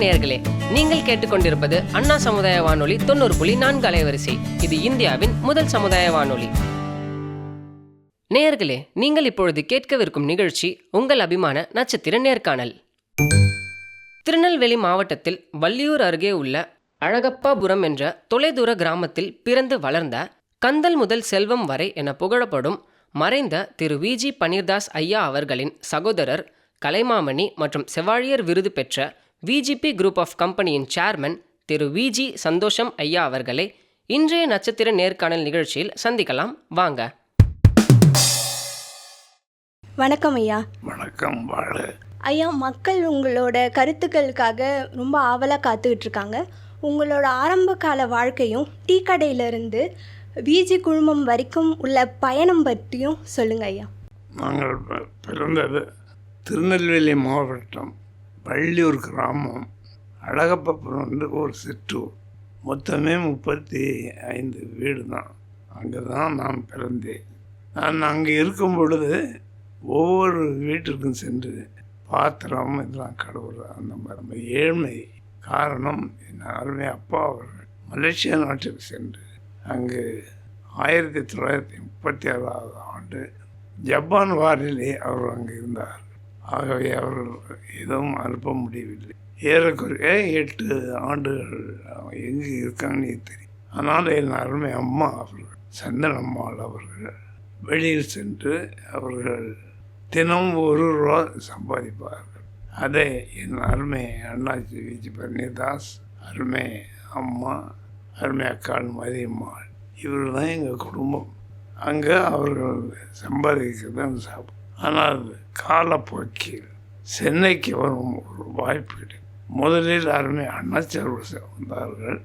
நேர்களே நீங்கள் கேட்டுக்கொண்டிருப்பது அண்ணா சமுதாய வானொலி தொண்ணூறு புள்ளி நான்கு அலைவரிசை. இது இந்தியாவின் முதல் சமுதாய வானொலி. நேர்களே நீங்கள் இப்பொழுது கேட்கவிருக்கும் நிகழ்ச்சி உங்கள் அபிமான நட்சத்திர நேர்காணல். திருநெல்வேலி மாவட்டத்தில் வள்ளியூர் அருகே உள்ள அழகப்பாபுரம் என்ற தொலைதூர கிராமத்தில் பிறந்து வளர்ந்த கந்தல் முதல் செல்வம் வரை என புகழப்படும் மறைந்த திரு வி. ஜி. பன்னீர்தாஸ் ஐயா அவர்களின் சகோதரர் கலைமாமணி மற்றும் செவாழியர் விருது பெற்ற விஜிபி குரூப் ஆஃப் கம்பெனியின் chairman Thiru V G Santhosham ஐயா அவர்களை இன்றைய நட்சத்திர நேர்காணல் நிகழ்ச்சியில் சந்திக்கலாம். வாங்க. வணக்கம் ஐயா. வணக்கம் வாழ. ஐயா மக்கள் உங்களோட கருத்துக்களுக்காக ரொம்ப ஆவலாக காத்துக்கிட்டு இருக்காங்க. உங்களோட ஆரம்ப கால வாழ்க்கையும் டீ கடையிலிருந்து விஜி குழுமம் வரைக்கும் உள்ள பயணம் பற்றியும் சொல்லுங்க ஐயா. நாங்கள் பிறந்தது திருநெல்வேலி மாவட்டம் பள்ளியூர் கிராமம் அழகப்பபுரம் வந்து ஒரு சிற்றூர் மொத்தமே முப்பத்தி ஐந்து வீடு தான் அங்கே தான் நான் பிறந்தேன். நான் அங்கே இருக்கும் பொழுது ஒவ்வொரு வீட்டிற்கும் சென்று பாத்திரம் இதெல்லாம் கடவுள் அந்த மாதிரி நம்ம ஏழ்மை காரணம். என் அருமை அப்பா அவர்கள் மலேசியா நாட்டுக்கு சென்று அங்கு ஆயிரத்தி தொள்ளாயிரத்தி முப்பத்தி ஆறாவது ஆண்டு ஜப்பான் வாரிலே அவர் அங்கே இருந்தார். ஆகவே அவர்கள் எதுவும் அனுப்ப முடியவில்லை. ஏறக்குறைய எட்டு ஆண்டுகள் அவன் எங்கே இருக்கான்னு தெரியும். ஆனால் என் அருமை அம்மா அவர்கள் சந்தனம்மாள் அவர்கள் வெளியில் சென்று அவர்கள் தினம் ஒரு ரூபா சம்பாதிப்பார்கள். அதை என் அருமை அண்ணாச்சி விஜி பன்னீர்தாஸ் அருமை அம்மா அருமை அக்காள் மதியம்மாள் இவர்கள் தான் எங்கள் குடும்பம். அங்கே அவர்கள் சம்பாதிக்கிறது தான் சாப்பிடும் ஆனால் காலப்போக்கில் சென்னைக்கு வரும் ஒரு வாய்ப்பு கிடைக்கும் முதலில் அருமை அண்ணாச்சி வந்தார்கள்.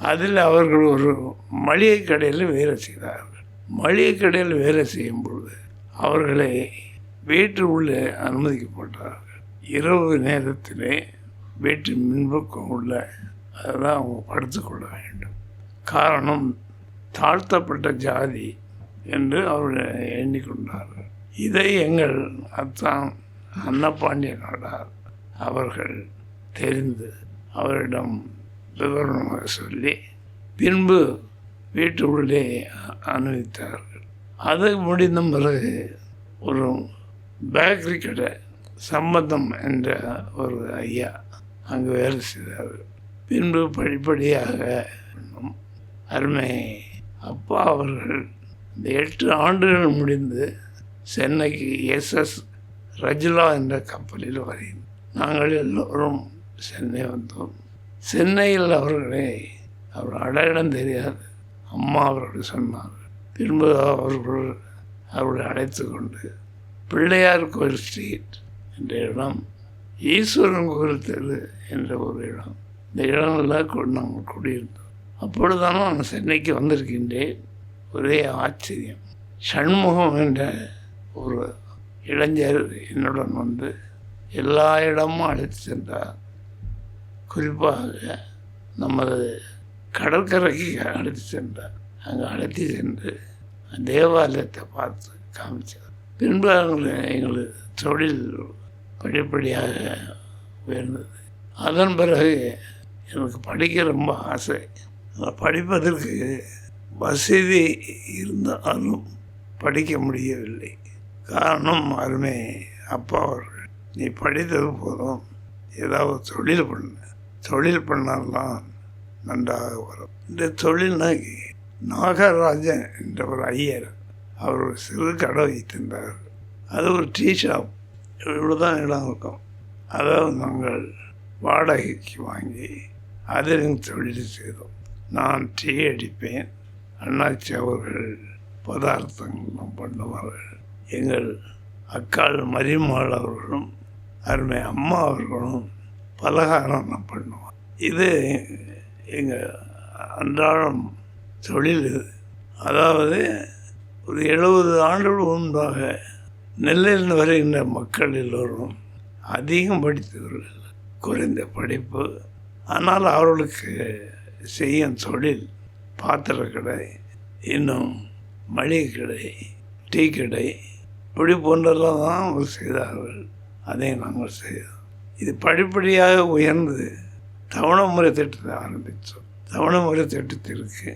அதில் அவர்கள் ஒரு மளிகை கடையில் வேலை செய்தார்கள். மளிகை கடையில் வேலை செய்யும் பொழுது அவர்களை வீட்டு உள்ளே அனுமதிக்கப்பட்டார்கள் இரவு நேரத்திலே வீட்டு மின்பக்கம் உள்ள அதெல்லாம் அவங்க படுத்துக்கொள்ள வேண்டும். காரணம் தாழ்த்தப்பட்ட ஜாதி என்று அவர்கள் எண்ணிக்கொண்டார்கள் இதை எங்கள் அத்தான் அன்னபாண்டிய நாடார் அவர்கள் தெரிந்து அவரிடம் விவரணமாக சொல்லி பின்பு வீட்டு உள்ளே அனுமதித்தார்கள் அது முடிந்த பிறகு ஒரு பேக்கரி கடை சம்பந்தம் என்ற ஒரு ஐயா அங்கு வேலை செய்தார்கள் பின்பு படிப்படியாக அருமை அப்பா அவர்கள் இந்த எட்டு ஆண்டுகள் முடிந்து சென்னைக்கு எஸ்எஸ் ரஜிலா என்ற கப்பலில் வரையும் நாங்கள் எல்லோரும் சென்னை வந்தோம். சென்னையில் அவர்களே அவர் அடையாளம் தெரியாது. அம்மா அவர்கள் சொன்னார். பின்பு அவர்கள் அவர்களை அழைத்து கொண்டு பிள்ளையார் கோயில் ஸ்ட்ரீட் என்ற இடம் ஈஸ்வரன் கோயில் தெரு என்ற ஒரு இடம் இந்த இடங்கள்லாம் நாங்கள் குடியிருந்தோம். அப்பொழுதுதான் நான் சென்னைக்கு வந்திருக்கின்றேன். ஒரே ஆச்சரியம். சண்முகம் என்ற ஒரு இளைஞர் என்னுடன் வந்து எல்லா இடமும் அழைத்து சென்றார். குறிப்பாக நமது கடற்கரைக்கு அழைத்து சென்றார். அங்கே அழைத்து சென்று தேவாலயத்தை பார்த்து காமிச்சார். பின்பு அவங்களை எங்களுக்கு தொழில் படிப்படியாக உயர்ந்தது. அதன் பிறகு எனக்கு படிக்க ரொம்ப ஆசை. படிப்பதற்கு வசதி இருந்தாலும் படிக்க முடியவில்லை. காரணம் அருமை. அப்பா அவர்கள் நீ படித்தது போதும். ஏதாவது தொழில் பண்ணு. தொழில் பண்ணால்தான் நன்றாக வரும். இந்த தொழில்னா நாகராஜன் என்ற ஒரு ஐயர் அவர் ஒரு சிறு கடை வைத்திருந்தார். அது ஒரு டீ ஷாப். இவ்வளோ தான் இடம் இருக்கும். அதாவது நாங்கள் வாடகைக்கு வாங்கி அதிலும் தொழில் செய்தோம். நான் டீ அடிப்பேன். அண்ணாச்சி அவர்கள் பதார்த்தங்கள்லாம் பண்ணுவார்கள். எங்கள் அக்காள் மரியம்மாள் அவர்களும் அருமை அம்மா அவர்களும் பலகாரம் நான் பண்ணுவோம் இது எங்கள் அன்றாடம் தொழில் இது. அதாவது ஒரு எழுபது ஆண்டுகள் முன்பாக நெல்லையில் வருகின்ற மக்கள் எல்லோரும் அதிகம் படித்தவர்கள் குறைந்த படிப்பு ஆனால் அவர்களுக்கு செய்யும் தொழில் பாத்திர கடை இன்னும் மளிகை கடை டீ கடை இப்படி போன்றெல்லாம் தான் அவர் செய்தார்கள். அதை நாங்கள் செய்தோம். இது படிப்படியாக உயர்ந்து தவணமுறை திட்டத்தை ஆரம்பித்தோம். தவணமுறை திட்டத்திற்கு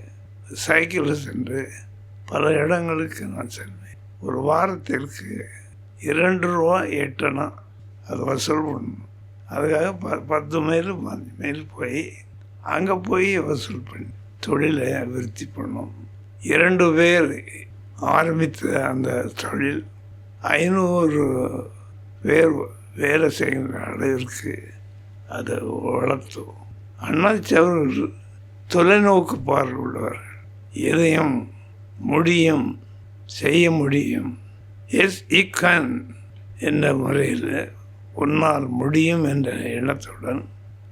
சைக்கிளில் சென்று பல இடங்களுக்கு நான் சென்றேன். ஒரு வாரத்திற்கு இரண்டு ரூபா எட்டனா அது வசூல் பண்ணணும். அதுக்காக ப பத்து மைல் பாஞ்சு மைல் போய் அங்கே போய் வசூல் பண்ணி தொழிலை விருத்தி பண்ணோம். இரண்டு பேர் ஆரம்பித்த அந்த தொழில் ஐநூறு பேர் வேலை செய்கின்ற அளவிற்கு அதை வளர்த்தோம். அண்ணாச்சி அவர்கள் தொலைநோக்கு பார்வை உள்ளவர் எதையும் முடியும் செய்ய முடியும். எஸ் இக்கான் என்ற முறையில் உன்னால் முடியும் என்ற எண்ணத்துடன்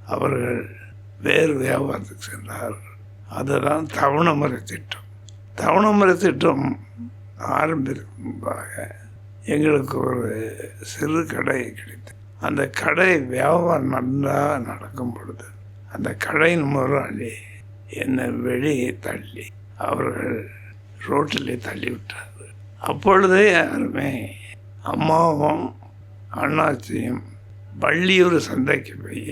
அவர்கள் வேறு வியாபாரத்துக்கு சென்றார்கள். அதுதான் தவணமுறை திட்டம். தவணமுறை திட்டம் ஆரம்பிக்கும் முன்பாக எங்களுக்கு ஒரு சிறு கடை கிடைத்தது. அந்த கடை வியாபாரம் நன்றாக நடக்கும் பொழுது அந்த கடையின் முதலாளி என்னை வெளியே தள்ளி அவர்கள் ரோட்டிலே தள்ளி விட்டார்கள். அப்பொழுதே யாருமே அம்மாவும் அண்ணாச்சியும் வள்ளியூர் சந்தைக்கு போய்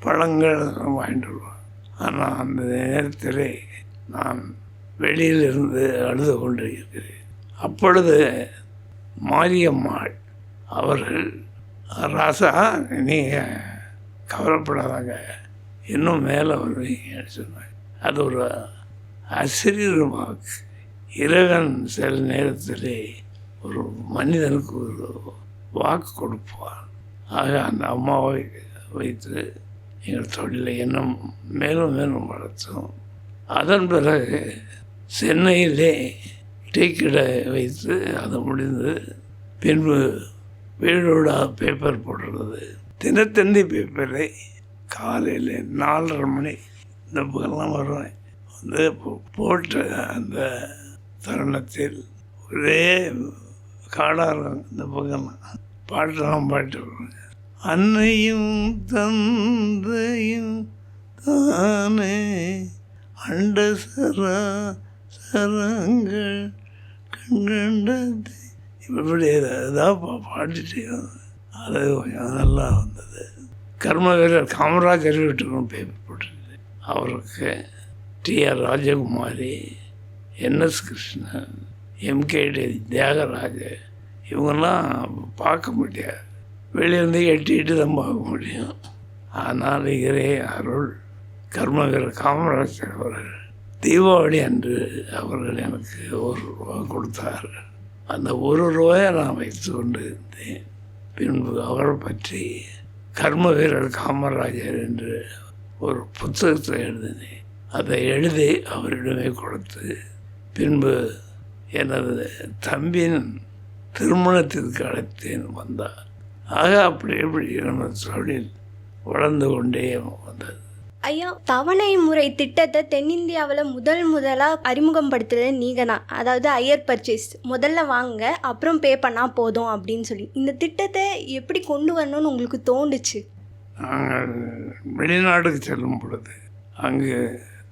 பழங்கள் வாங்கிட்டு வருவாங்க. ஆனால் அந்த நேரத்தில் நான் வெளியிலிருந்து அழுது கொண்டு இருக்கிறேன் அப்பொழுது மாரியம்மாள். அவர்கள் ராசா நீங்கள் கவலைப்படாதாங்க. இன்னும் மேலே வருவீங்கன்னு சொன்னாங்க அது ஒரு அசிரியர் வாக்கு இறைவன் சில நேரத்தில் ஒரு மனிதனுக்கு ஒரு வாக்கு கொடுப்பான். ஆக அந்த அம்மாவை வைத்து எங்கள் தொழிலை இன்னும் மேலும் மேலும் வளர்த்தோம். அதன் பிறகு சென்னையிலே டீ கடை வைத்து அது முடிந்து பின்பு வீடோட பேப்பர் போடுறது தினத்தந்தி பேப்பரை காலையில் நாலரை மணி இந்த பக்கம்லாம் வருவேன். வந்து போ- போட்ட அந்த தருணத்தில் ஒரே காடாக இருக்கும் இந்த பக்கம்லாம் பாட்டெல்லாம் பாட்டு வருவாங்க. அன்னையும் தந்தையும் தானே அண்டசரா கரங்கள் கண்கண்டது. இப்படி ஏதாவது பா பாடிட்டு அது கொஞ்சம் நல்லா வந்தது. கர்ம வீரர் காமராஜர் வீட்டுக்கும் பேப்பர் போட்டிருக்கு அவருக்கு TR Rajakumari NS Krishnan MKT Thiyagaraja இவங்கெல்லாம் பார்க்க முடியாது. வெளியிருந்து எட்டிட்டு தான் பார்க்க முடியும். ஆனால் இவரே அருள். கர்மவீரர் காமராஜர் அவர்கள் தீபாவளி அன்று அவர்கள் எனக்கு ஒரு ரூபா கொடுத்தார்கள். அந்த ஒரு ரூபாயை நான் வைத்து கொண்டு இருந்தேன். பின்பு அவரை பற்றி கர்ம வீரர் காமராஜர் என்று ஒரு புத்தகத்தை எழுதினேன். அதை எழுதி அவரிடமே கொடுத்து பின்பு எனது தம்பியின் திருமணத்திற்கு அழைத்தேன் வந்தார். ஆக அப்படி எப்படி எனது தொழில் வளர்ந்து கொண்டே வந்தது. ஐயா தவணை முறை திட்டத்தை தென்னிந்தியாவில் முதல் முதலாக அறிமுகப்படுத்துறது நீங்கள் தான் அதாவது ஹையர் பர்ச்சேஸ் முதல்ல வாங்க அப்புறம் பே பண்ணால் போதும் அப்படின்னு சொல்லி. இந்த திட்டத்தை எப்படி கொண்டு வரணும்னு உங்களுக்கு தோணுச்சு? நாங்கள் வெளிநாடுக்கு செல்லும் பொழுது அங்கு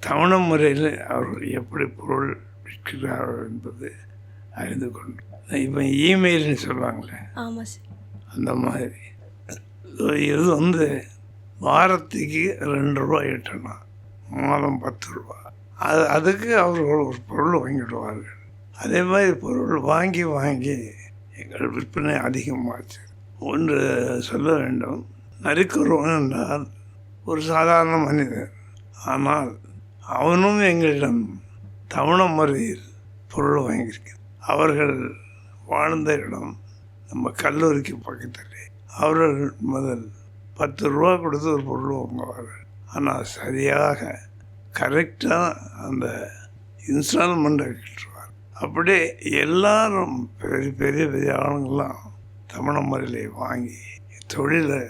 தவணை முறையில் அவர்கள் எப்படி பொருள் விற்கிறார்கள் என்பது அறிந்து கொண்டோம். இப்போ இமெயில்னு சொல்லுவாங்களே ஆமாம் சார் அந்த மாதிரி. இது வந்து வாரத்துக்கு ரெண்டு ரூபா எட்டணும் மாதம் பத்து ரூபா. அது அதுக்கு அவர்கள் ஒரு பொருள் வாங்கிடுவார்கள். அதே மாதிரி பொருள் வாங்கி வாங்கி எங்கள் விற்பனை அதிகமாச்சு. ஒன்று சொல்ல வேண்டும். நரிக்குறவன் என்றால் ஒரு சாதாரண மனிதன். ஆனால் அவனும் எங்களிடம் தவண முறையில் பொருள் வாங்கியிருக்க அவர்கள் வாழ்ந்த இடம் நம்ம கல்லூரிக்கு பக்கத்தில். அவர்கள் முதல் பத்து ரூபா கொடுத்து ஒரு பொருள் வாங்குவார்கள் ஆனால் சரியாக கரெக்டாக அந்த இன்ஸ்டால்மெண்ட்டை கட்டுவார் அப்படியே எல்லாரும் பெரிய பெரிய பெரிய ஆளுங்கள்லாம் தமிழ முறையிலே வாங்கி தொழிலை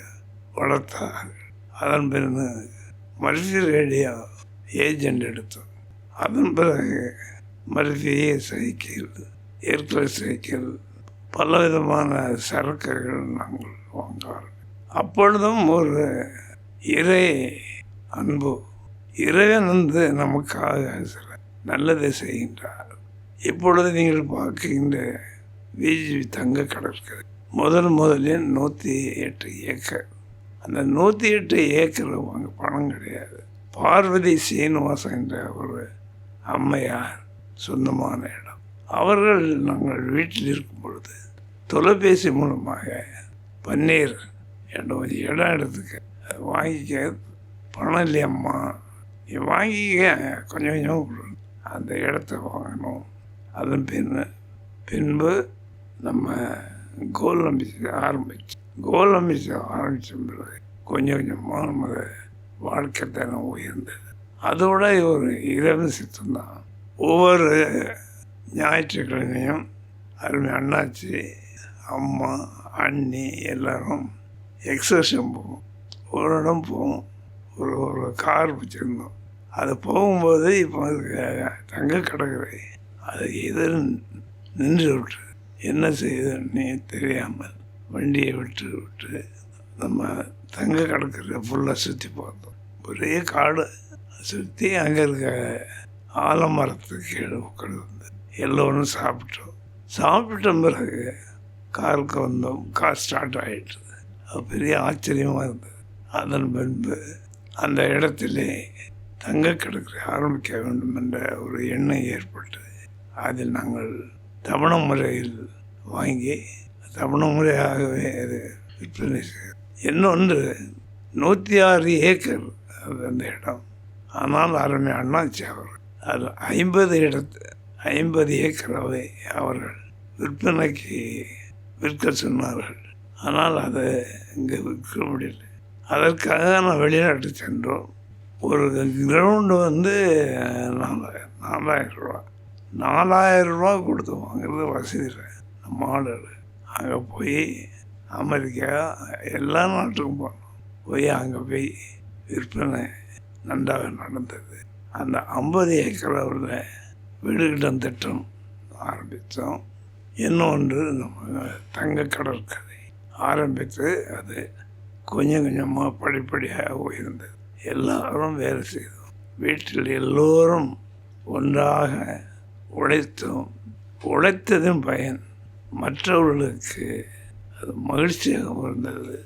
வளர்த்தார்கள். அதன் பிறகு மல்டி ரேடியோ ஏஜெண்ட் எடுத்தோம் அதன் பிறகு மல்டி சைக்கிள் ஏற்கனவே சைக்கிள் பல விதமான சரக்குகள் நாங்கள் வாங்குவார்கள். அப்பொழுதும் ஒரு இறை அன்பு. இறைவன் வந்து நமக்காக சில நல்லதை செய்கின்றார். இப்பொழுது நீங்கள் பார்க்கின்ற பிஜிபி தங்க கடற்கரை. முதல் முதலில் நூற்றி எட்டு ஏக்கர். அந்த நூற்றி எட்டு ஏக்கர் அங்கே பணம் கிடையாது. பார்வதி சீனிவாசன் என்ற ஒரு அம்மையார் சொந்தமான இடம். அவர்கள் நாங்கள் வீட்டில் இருக்கும் பொழுது தொலைபேசி மூலமாக பன்னீர் இடம் ஒரு இடம் எடுத்துக்க. அதை வாங்கிக்க. பணம் இல்லையம்மா. நீ வாங்கிக்க. கொஞ்சம் கொஞ்சம் அந்த இடத்த வாங்கணும். அதன் பின் பின்பு நம்ம கோல் நம்பிச்சு ஆரம்பிச்சு கோல் நம்பிச்சு ஆரம்பித்த பிறகு கொஞ்சம் கொஞ்சமாக நம்ம வாழ்க்கை தரம் உயர்ந்தது. அதோட ஒரு இரவு சித்தம் தான் ஒவ்வொரு ஞாயிற்றுக்கிழமையும் அருமை அண்ணாச்சி அம்மா அண்ணி எல்லோரும் எக்ஸர்ஷன் போவோம் ஒரு இடம் போவோம் ஒரு ஒரு கார் வச்சுருந்தோம். அது போகும்போது இப்போ அது தங்க கிடக்குது. அது எதிர் நின்று விட்டு என்ன செய்யுதுன்னு தெரியாமல் வண்டியை விட்டு விட்டு நம்ம தங்க கிடக்கிற ஃபுல்லாக சுற்றி பார்த்தோம். ஒரே காடு. சுற்றி அங்கே இருக்க ஆலமரத்துக்கு கீழே உட்காந்து எல்லோரும் சாப்பிட்டோம். சாப்பிட்ட பிறகு காருக்கு வந்தோம். கார் ஸ்டார்ட் ஆகிட்டு பெரிய ஆச்சரியமாக இருந்தது. அதன் பின்பு அந்த இடத்திலே தங்க கிடக்கிற ஆரம்பிக்க வேண்டும் என்ற ஒரு எண்ணம் ஏற்பட்டது அதில் நாங்கள் தவண முறையில் வாங்கி தவண முறையாகவே அது விற்பனை செய்யும் இன்னொன்று நூற்றி ஆறு ஏக்கர் அது அந்த இடம். ஆனால் அருமை அண்ணாச்சி அவர் அது ஐம்பது இடத்து ஐம்பது ஏக்கராவை அவர்கள் விற்பனைக்கு விற்க சொன்னார்கள். ஆனால் அதை இங்கே விற்க முடியல. அதற்காக நான் வெளிநாட்டு சென்றோம். ஒரு கிரவுண்டு வந்து நாலாயிரம் நாலாயிரம் ரூபா. நாலாயிரம் ரூபா கொடுத்து வாங்குறது வசதி இல்லை. நம்ம ஆளுகள் அங்கே போய் அமெரிக்கா எல்லா நாட்டுக்கும் போனோம். போய் அங்கே போய் விற்பனை நன்றாக நடந்தது. அந்த ஐம்பது ஏக்கராவில் வீடுகிடம் திட்டம் ஆரம்பித்தோம். இன்னொன்று நம்ம தங்க கடற்கரை. ஆரம்பித்து அது கொஞ்சம் கொஞ்சமாக படிப்படியாக உயர்ந்தது. எல்லாரும் வேலை செய்தோம். வீட்டில் எல்லோரும் ஒன்றாக உழைத்தோம். உழைத்ததின் பயன் மற்றவர்களுக்கு அது மகிழ்ச்சியாக இருந்தது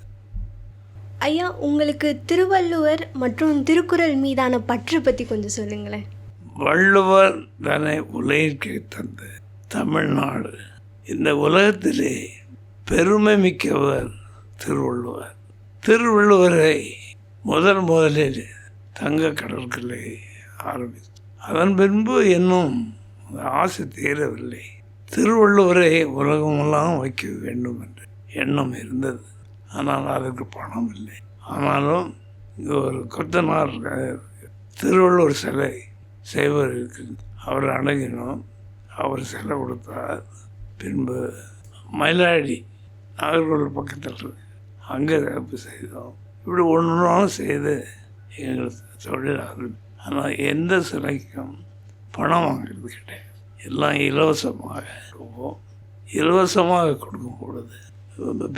ஐயா உங்களுக்கு திருவள்ளுவர் மற்றும் திருக்குறள் மீதான பற்று பற்றி கொஞ்சம் சொல்லுங்களேன். வள்ளுவர் தன்னை உலகிற்கு தந்த தமிழ்நாடு இந்த உலகத்திலே பெருமை மிக்கவர் திருவள்ளுவர். திருவள்ளுவரை முதல் முதலில் தங்க கடற்கரை ஆரம்பித்து அதன் பின்பு இன்னும் ஆசை தீரவில்லை. திருவள்ளுவரை உலகமெல்லாம் வைக்க வேண்டும் என்ற எண்ணம் இருந்தது. ஆனால் அதற்கு பணம் இல்லை. ஆனாலும் இங்கே ஒரு கொத்தனார் திருவள்ளுவர் சிலை செய்வர் இருக்கு அவர் அணுகினோம் அவர் சிலை கொடுத்தார். பின்பு மயிலாடி நாகர்கோவில் பக்கத்தில் இருக்கு. அங்கே தகப்பு செய்தோம். இப்படி ஒன்றும் செய்து எங்கள் தொழில் ஆனால் எந்த சிலைக்கும் பணம் வாங்குறது கிடையாது. எல்லாம் இலவசமாக கொடுப்போம். இலவசமாக கொடுக்கும் பொழுது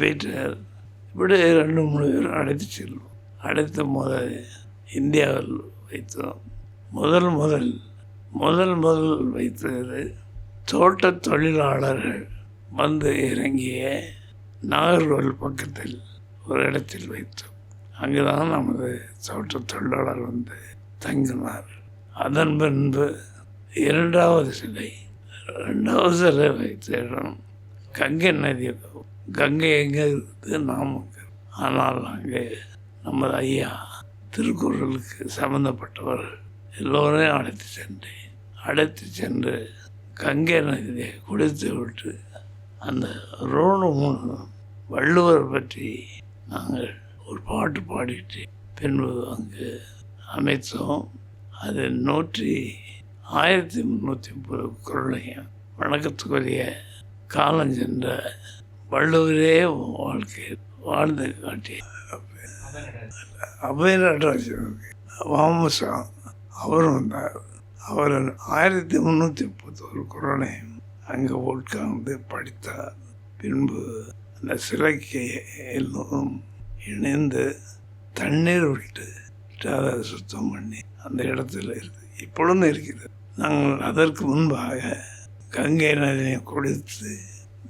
பீட்டர் இப்படி ரெண்டு மூணு பேரும் அழைத்து செல்வோம். அழைத்த முதல் இந்தியாவில் வைத்தோம். முதல் முதல் முதல் முதல் வைத்தது தோட்ட தொழிலாளர்கள் வந்து இறங்கிய நாகர்கோவில் பக்கத்தில் ஒரு இடத்தில் வைத்தோம். அங்கே தான் நமது தோட்ட தொழிலாளர் வந்து தங்கினார். அதன் பின்பு இரண்டாவது சிலை ரெண்டாவது சிலை வைத்த இடம் கங்கை நதி. கங்கை எங்கே இருக்குது நாமக்கு ஆனால் அங்கே நமது ஐயா திருக்குறளுக்கு சம்மந்தப்பட்டவர் எல்லோரையும் அழைத்து சென்றேன் அழைத்து சென்று கங்கை நதியை குடித்து விட்டு அந்த ரோடு மூலம் வள்ளுவர் பற்றி நாங்கள் ஒரு பாட்டு பாடிட்டு பின்பு அங்கு அமைத்தோம். அது நூற்றி ஆயிரத்தி முந்நூற்றி முப்பது குரலையும் வணக்கத்துக்குரிய காலம் சென்ற வள்ளுவரே வாழ்க்கை வாழ்ந்து காட்டிய அபயநடராஜ் வாமசா அவரும் வந்தார். அவர் ஆயிரத்தி முந்நூற்றி முப்பத்தொரு குரலையும் அங்கே உட்கார்ந்து படித்தார். பின்பு அந்த சிலைக்கு எல்லோரும் இணைந்து தண்ணீர் விட்டு அதை சுத்தம் பண்ணி அந்த இடத்துல இருக்கு இப்பொழுதும் இருக்கிறது. நாங்கள் அதற்கு முன்பாக கங்கை நதியை குடித்து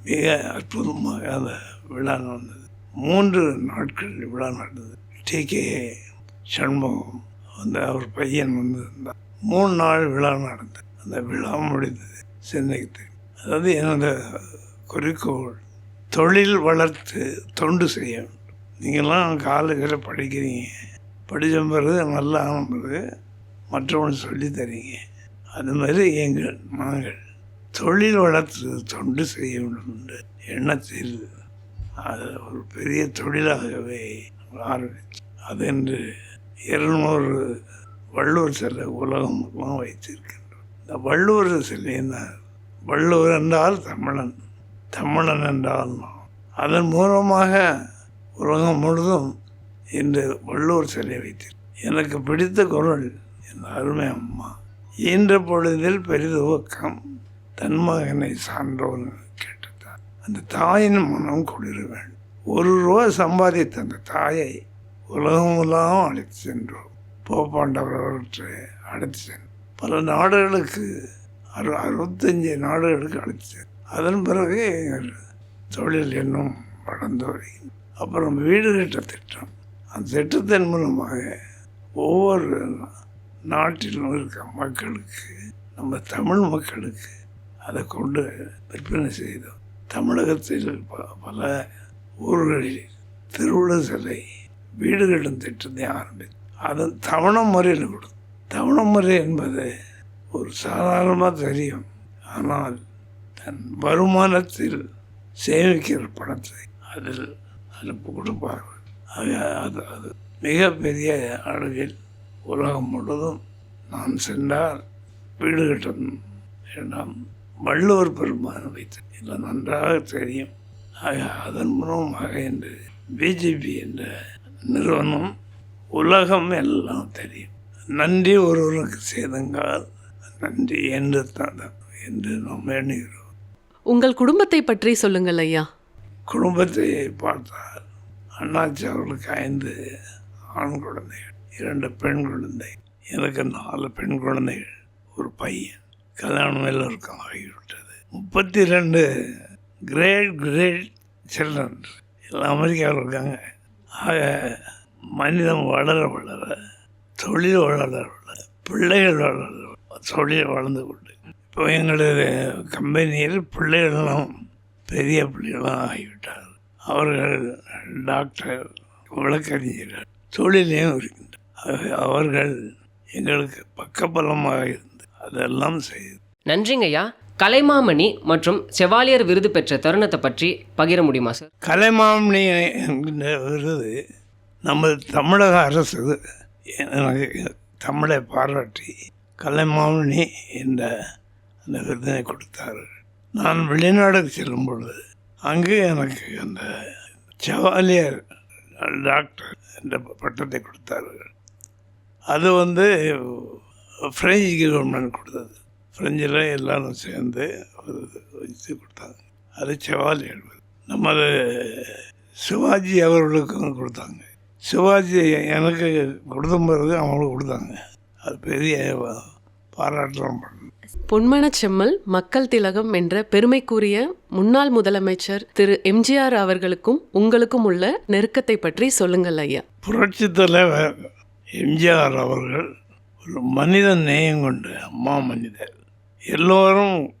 மிக அற்புதமாக அந்த விழா நடந்தது. மூன்று நாட்கள் விழா நடந்தது. டி. கே. சண்முகம் அந்த அவர் பையன் வந்து இருந்தார் மூணு நாள் விழா நடந்தது. அந்த விழா முடிந்தது. சென்னைக்கு தெரியும் அதாவது என்னோட குறிக்கோள் தொழில் வளர்த்து தொண்டு செய்ய வேண்டும் நீங்கள்லாம் காலேஜில் படிக்கிறீங்க. படித்த பிறகு நல்லா ஆன பிறகு மற்றவங்களுக்கு சொல்லி தரீங்க. அது மாதிரி எங்கள் நாங்கள். தொழில் வளர்த்து தொண்டு செய்ய வேண்டும் என்ற எண்ணத்தில் அது ஒரு பெரிய தொழிலாகவே ஆரம்பித்து அது என்று இருநூறு வள்ளுவர் சிலை உலகமெல்லாம் வைத்திருக்கின்றோம். இந்த வள்ளுவர் சிலை என்ன? வள்ளுவர் என்றால் தமிழன். தமிழன் என்றால் அதன் மூலமாக உலகம் முழுதும் இன்று வள்ளுவர் சிலை வைத்தேன். எனக்கு பிடித்த குரல் என் அருமை அம்மா. ஈன்ற பொழுதில் பெரிதுவக்கம் தன் மகனை சான்றோன் கேட்டதார் அந்த தாயின் மனம் குளிர வேண்டும் ஒரு ரூபா சம்பாதித்த அந்த தாயை உலகமெல்லாம் அழைத்து சென்றோம். போப்பாண்டவர் அவற்றை அழைத்து சென்றோம். பல நாடுகளுக்கு அறு அறுபத்தஞ்சு நாடுகளுக்கு அழைத்து சென்றோம். அதன் பிறகு எங்கள் தொழில் இன்னும் வளர்ந்து வருகிறது. அப்புறம் வீடு கட்ட திட்டம். அந்த திட்டத்தின் மூலமாக ஒவ்வொரு நாட்டிலும் இருக்க மக்களுக்கு நம்ம தமிழ் மக்களுக்கு அதை கொண்டு விற்பனை செய்தோம். தமிழகத்தில் ப- பல ஊர்களில் திருவிழா சிலை வீடு கட்டும் திட்டத்தை ஆரம்பித்து அது தவணை முறையில் கொடுத்து தவணை முறை என்பது ஒரு சாதாரணமாக தெரியும். ஆனால் தன் வருமானத்தில் சேமிக்கிற பணத்தை அதில் அனுப்பி கொடுப்பார்கள். ஆக அது அது மிகப்பெரிய அளவில் உலகம் முழுவதும் நான் சென்றால் வீடு கட்டணும் வள்ளுவர் பெருமான் வைத்து இல்லை நன்றாக தெரியும். ஆக அதன் மூலமாக இன்று பிஜேபி என்ற நிறுவனம் உலகம் எல்லாம் தெரியும். நன்றி ஒருவருக்கு செய்துங்கால் நன்றி என்று தான் என்று நாம் எண்ணுகிறோம். உங்கள் குடும்பத்தை பற்றி சொல்லுங்கள் ஐயா. குடும்பத்தை பார்த்தால் அண்ணாச்சி அவர்களுக்கு ஐந்து ஆண் குழந்தைகள் இரண்டு பெண் குழந்தை எனக்கு நாலு பெண் குழந்தைகள் ஒரு பையன். கல்யாணம் எல்லோருக்கும் ஆகிவிட்டது. முப்பத்தி ரெண்டு கிரேட் கிரேட் சில்ட்ரன் எல்லாம் அமெரிக்காவில் இருக்காங்க. ஆக மனிதன் வளர வளர தொழில் வளர வளர பிள்ளைகள் வளர வளர தொழில் வளர்ந்து கொண்டு இப்போ எங்களது கம்பெனியில் பிள்ளைகளெல்லாம் பெரிய பிள்ளைகளாம் ஆகிவிட்டார் அவர்கள் டாக்டர் வழக்கறிஞர்கள் தொழிலையும் இருக்கின்றனர் அவர்கள் எங்களுக்கு பக்கபலமாக இருந்து அதெல்லாம் செய்து நன்றிங்கய்யா கலைமாமணி மற்றும் செவாலியர் விருது பெற்ற தருணத்தை பற்றி பகிர முடியுமா சார்? கலைமாமணி என்கின்ற விருது நமது தமிழக அரசு எனக்கு தமிழை பாராட்டி கலைமாமணி என்ற அந்த விருதினை கொடுத்தார்கள் நான் வெளிநாடுக்கு செல்லும் பொழுது அங்கே எனக்கு அந்த செவாலியர் டாக்டர் என்ற பட்டத்தை கொடுத்தார்கள். அது வந்து ஃப்ரெஞ்சு கவர்மெண்ட் கொடுத்தது. ஃப்ரெஞ்சில் எல்லாரும் சேர்ந்து வச்சு கொடுத்தாங்க. அது செவாலியர் நமது சிவாஜி அவர்களுக்கும் கொடுத்தாங்க. சிவாஜி எனக்கு கொடுத்த பிறகு அவங்களுக்கு கொடுத்தாங்க. அது பெரிய பாராட்டலாம் பண்ண பொன்மன செம்மல் மக்கள் திலகம் என்ற பெருமைக்குரிய முன்னாள் முதலமைச்சர் திரு எம்ஜிஆர் அவர்களுக்கும் உங்களுக்கும் உள்ள நெருக்கத்தை பற்றி சொல்லுங்கள் ஐயா. புரட்சி தலைவர் எம்ஜிஆர் அவர்கள் ஒரு மனித நேயம் கொண்ட அம்மா மனிதர். எல்லோரும்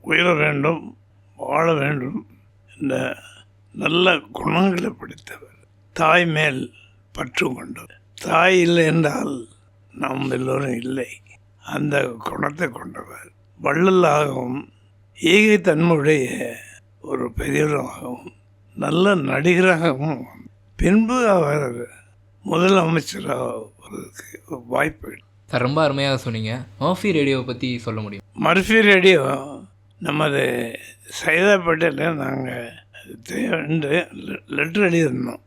உயர வேண்டும் வாழ வேண்டும் என்ற நல்ல குணங்களை படித்தவர். தாய் மேல் பற்று கொண்டவர். தாய் இல்லை என்றால் நாம் எல்லோரும் இல்லை. அந்த குணத்தை கொண்டவர். வள்ளலாகவும் ஈகைத்தன்மையுடைய ஒரு பெரியவராகவும் நல்ல நடிகராகவும் பின்பு அவர் முதலமைச்சராக வாய்ப்பு சார் ரொம்ப அருமையாக சொன்னீங்க. மர்ஃபி ரேடியோவை பற்றி சொல்ல முடியும்? மர்ஃபி ரேடியோ நமது சைதாப்பேட்டையில் நாங்கள் தேவண்டு லெட்டர் எழுதியிருந்தோம்.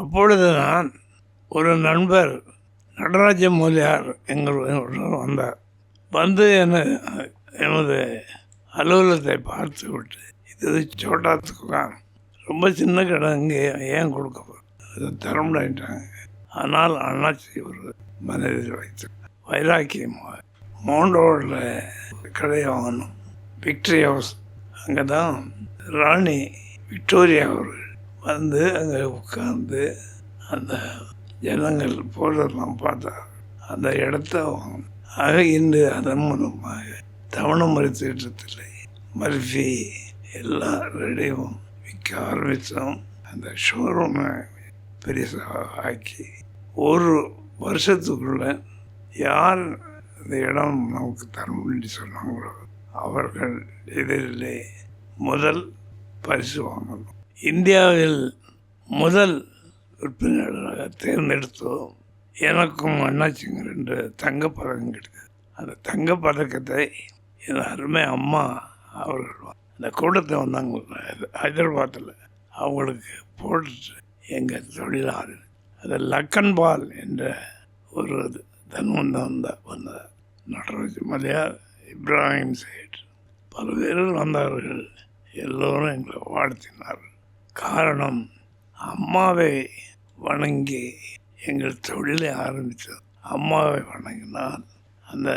அப்பொழுது நான் ஒரு நண்பர் நடராஜ மூலியார் எங்கள் வந்தார். வந்து என்ன எனது அலுவலகத்தை பார்த்து விட்டு இது சோட்டா துக்கான் ரொம்ப சின்ன கடை இங்கே ஏன் கொடுக்க அது தரமுடாயிட்டாங்க ஆனால் அண்ணாச்சி ஒரு மனதில் வைத்து வைராக்கியமாக மவுண்டோடில் கடையை வாங்கணும். Victory house. அங்கே தான் ராணி விக்டோரியா அவர்கள் வந்து அங்கே உட்காந்து அந்த ஜனங்கள் போடுறதெல்லாம் பார்த்தா அந்த இடத்த ஆக இன்று அதன் மூலமாக தவணை திட்டத்தில் மர்ஃபி எல்லா ரெடியும் விற்க ஆரம்பித்தோம் அந்த ஷோரூமை பெருசாக ஆக்கி ஒரு வருஷத்துக்குள்ள யார் இந்த இடம் நமக்கு தரணும்னு சொன்னாங்களோ அவர்கள் எதிரிலே முதல் பரிசு வாங்கணும். இந்தியாவில் முதல் விற்பனையாளராக தேர்ந்தெடுத்தோம் எனக்கும் அண்ணாச்சிங்க ரெண்டு தங்கப்பதக்கம் கிடைத்தது அந்த தங்கப்பதக்கத்தை என் அருமை அம்மா அவர்கள் அந்த கூட்டத்தை வந்தாங்க ஹைதராபாத்தில் அவங்களுக்கு போட்டுட்டு எங்கள் தொழிலாளர் அது லக்கன்பால் என்ற ஒரு தன்வந்தம் வந்த வந்தார் நடராஜ் மலையார் இப்ராஹிம் சேட். பல பேர் வந்தார்கள் எல்லோரும் எங்களை வாழ்த்தினார்கள். காரணம் அம்மாவை வணங்கி எங்கள் தொழிலை ஆரம்பித்தது அம்மாவை வணங்கினால் அந்த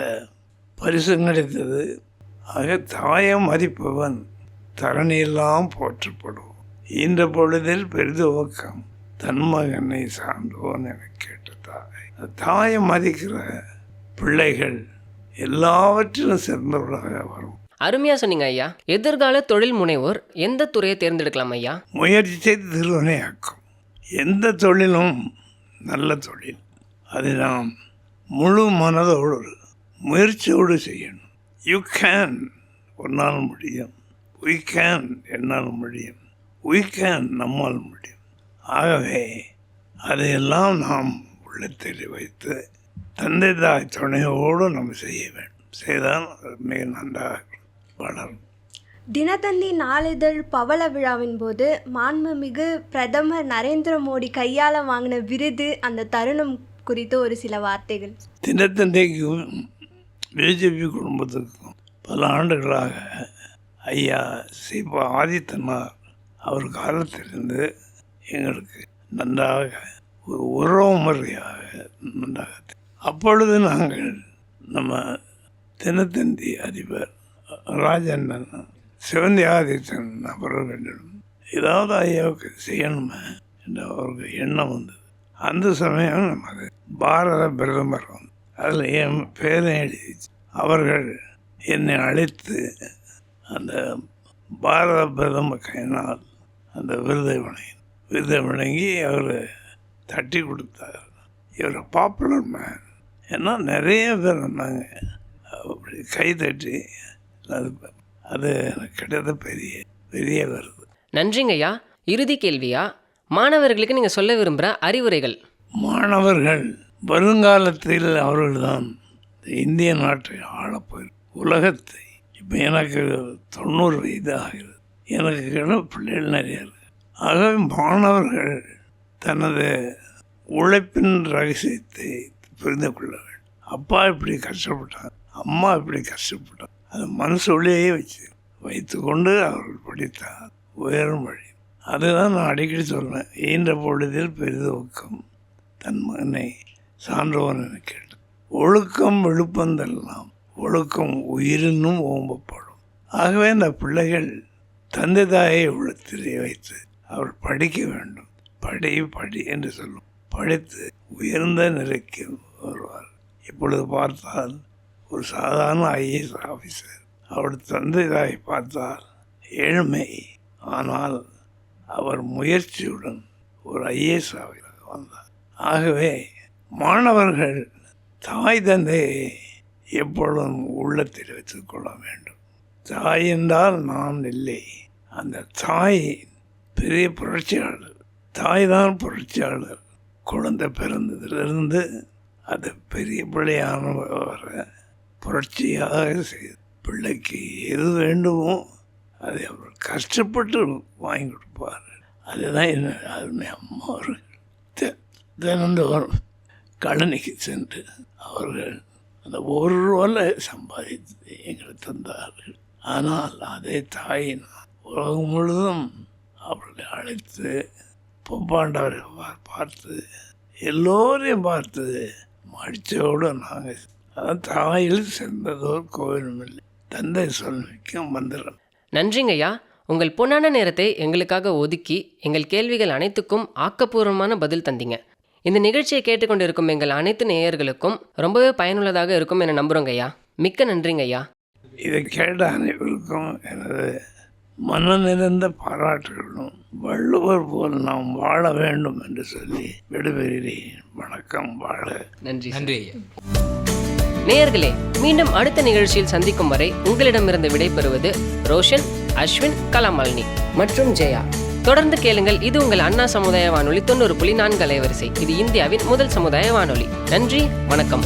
பரிசு கிடைத்தது. ஆக தாயை மதிப்பவன் தரணியெல்லாம் போற்றப்படும் இந்த பொழுதில் பெரிதுவக்கம் தன் மகனை சார்ந்தோன் என கேட்ட தாய். தாயை மதிக்கிற பிள்ளைகள் எல்லாவற்றிலும் சிறந்தவர்களாக வரும். அருமையாக சொன்னீங்க ஐயா. எதிர்கால தொழில் முனைவோர் எந்த துறையை தேர்ந்தெடுக்கலாம் ஐயா? முயற்சி செய்து திருவினையாக்கும் எந்த தொழிலும் நல்ல தொழில். அதை நாம் முழு மனதோடு முயற்சியோடு செய்யணும். யூ கேன் ஒன்னால் முடியும். We கேன் என்னால் முடியும். We கேன் நம்மால் முடியும். ஆகவே அதையெல்லாம் நாம் உள்ளத்தில் வைத்து தந்தை தாய் துணையோடு நம்ம செய்ய வேண்டும். செய்தால் மிக நன்றாக வளரும் தினத்தந்தி நாளிதழ் பவள விழாவின் போது மாண்புமிகு பிரதமர் நரேந்திர மோடி கையால் வாங்கின விருது அந்த தருணம் குறித்து ஒரு சில வார்த்தைகள். தினத்தந்தைக்கும் பிஜேபி குடும்பத்துக்கும் பல ஆண்டுகளாக ஐயா சிபா ஆதித்தனார் அவர் காலத்திலிருந்து எங்களுக்கு நன்றாக ஒரு உறவு முறையாக நன்றாக. அப்பொழுது நாங்கள் நம்ம தினத்தந்தி அதிபர் ராஜண்ணன் சிவந்தி ஆதித்தன் அவர்களிடம் ஏதாவது ஐயாவுக்கு செய்யணுமே என்ற அவருக்கு எண்ணம் வந்தது. அந்த சமயம் நமது பாரத பிரதமர் வந்து அதில் என் பேரை எழுதிச்சு அவர்கள் என்னை அழைத்து அந்த பாரத பிரதமர் கையினால் அந்த விருதை வணங்கி விருதை வணங்கி அவர் தட்டி கொடுத்தார். இவர் பாப்புலர் மேன் ஏன்னா நிறைய பேர் வந்தாங்க. அப்படி கை தட்டி அது அது எனக்கு கிடைத்த பெரிய பெரிய வருது. நன்றிங்க ஐயா இறுதி கேள்வியா? மாணவர்களுக்கு நீங்கள் சொல்ல விரும்புகிற அறிவுரைகள். மாணவர்கள் வருங்காலத்தில் அவர்கள்தான் இந்த இந்திய நாட்டை ஆளப்போய் உலகத்தை இப்போ எனக்கு தொண்ணூறு வயது ஆகிறது எனக்கு கிட பிள்ளைகள் நிறைய இருக்கு. ஆகவே மாணவர்கள் தனது உழைப்பின் ரகசியத்தை புரிந்து கொள்ள வேண்டும். அப்பா இப்படி கஷ்டப்பட்டார் அம்மா இப்படி கஷ்டப்பட்டார். அது மனசுள்ளேயே வச்சு வைத்துக்கொண்டு அவர்கள் படித்தார். உயரும் வழி. அதுதான் நான் அடிக்கடி சொல்வேன். ஈன்ற பொழுதில் பெரிதுவக்கம் தன் மகனை சான்றோன் என கேட்டு ஒழுக்கம் விழுப்பந்தெல்லாம் ஒழுக்கம் உயிரினும் ஓம்பப்படும். ஆகவே இந்த பிள்ளைகள் தந்தை தாயை உள்ளத்திலே வைத்து அவர் படிக்க வேண்டும். படி படி என்று சொல்லும். படித்து உயர்ந்த நிலைக்கு வருவார். இப்பொழுது பார்த்தால் ஒரு சாதாரண ஐஏஎஸ் ஆஃபீஸர் அவர் தந்தைதாய் பார்த்தால் ஏழ்மை. ஆனால் அவர் முயற்சியுடன் ஒரு ஐஏஎஸ் ஆஃபீஸராக வந்தார். ஆகவே மாணவர்கள் தாய் தந்தையை எப்பொழுதும் உள்ளத்தில் வைத்துக்கொள்ள வேண்டும். தாய் என்றால் நான் இல்லை. அந்த தாய் பெரிய புரட்சியாளர். தாய் தான் புரட்சியாளர். குழந்தை பிறந்ததிலிருந்து அது பெரிய பிள்ளையான வர புரட்சியாக செய்து பிள்ளைக்கு எது வேண்டுமோ அதை அவர் கஷ்டப்பட்டு வாங்கி கொடுப்பார். அதுதான் என்ன அருமை அம்மா அவர்கள். தினந்தோறும் கழனிக்கு சென்று அவர்கள் அந்த ஒரு ரூபாய் சம்பாதித்து எங்களுக்கு தந்தார்கள். ஆனால் அதே தாயின் உலகம் முழுதும் அவர்களை அழைத்து பொப்பாண்டவரை பார்த்து எல்லோரையும் பார்த்து மடித்தோடு நாங்கள் அதான் தாயில் சிறந்ததோர் கோவிலும் இல்லை தந்தை சொல்மிக்க மந்திரம். நன்றிங்க ஐயா உங்கள் பொன்னான நேரத்தை எங்களுக்காக ஒதுக்கி எங்கள் கேள்விகள் அனைத்துக்கும் ஆக்கப்பூர்வமான பதில் தந்தீங்க. இந்த நிகழ்ச்சியை கேட்டுக்கொண்டிருக்கும் எங்கள் அனைத்து நேயர்களுக்கும் ரொம்பவே பயனுள்ளதாக இருக்கும் என நம்புகிறோங்க ஐயா மிக்க நன்றிங்க ஐயா இதை கேட்ட அனைவருக்கும் எனது மனம் நிறைந்த பாராட்டுகளும் வள்ளுவர் போல் நாம் வாழ வேண்டும் என்று சொல்லி விடுபெறுகிறேன். வணக்கம் வாழ. நன்றி. நன்றி நேர்களே மீண்டும் அடுத்த நிகழ்ச்சியில் சந்திக்கும் வரை உங்களிடமிருந்து விடைபெறுவது ரோஷன் அஸ்வின் கலாமாலினி மற்றும் ஜெயா. தொடர்ந்து கேளுங்கள் இது உங்கள் அண்ணா சமுதாய வானொலி தொண்ணூறு புள்ளி நான்கு அலைவரிசை. இது இந்தியாவின் முதல் சமுதாய வானொலி. நன்றி வணக்கம்.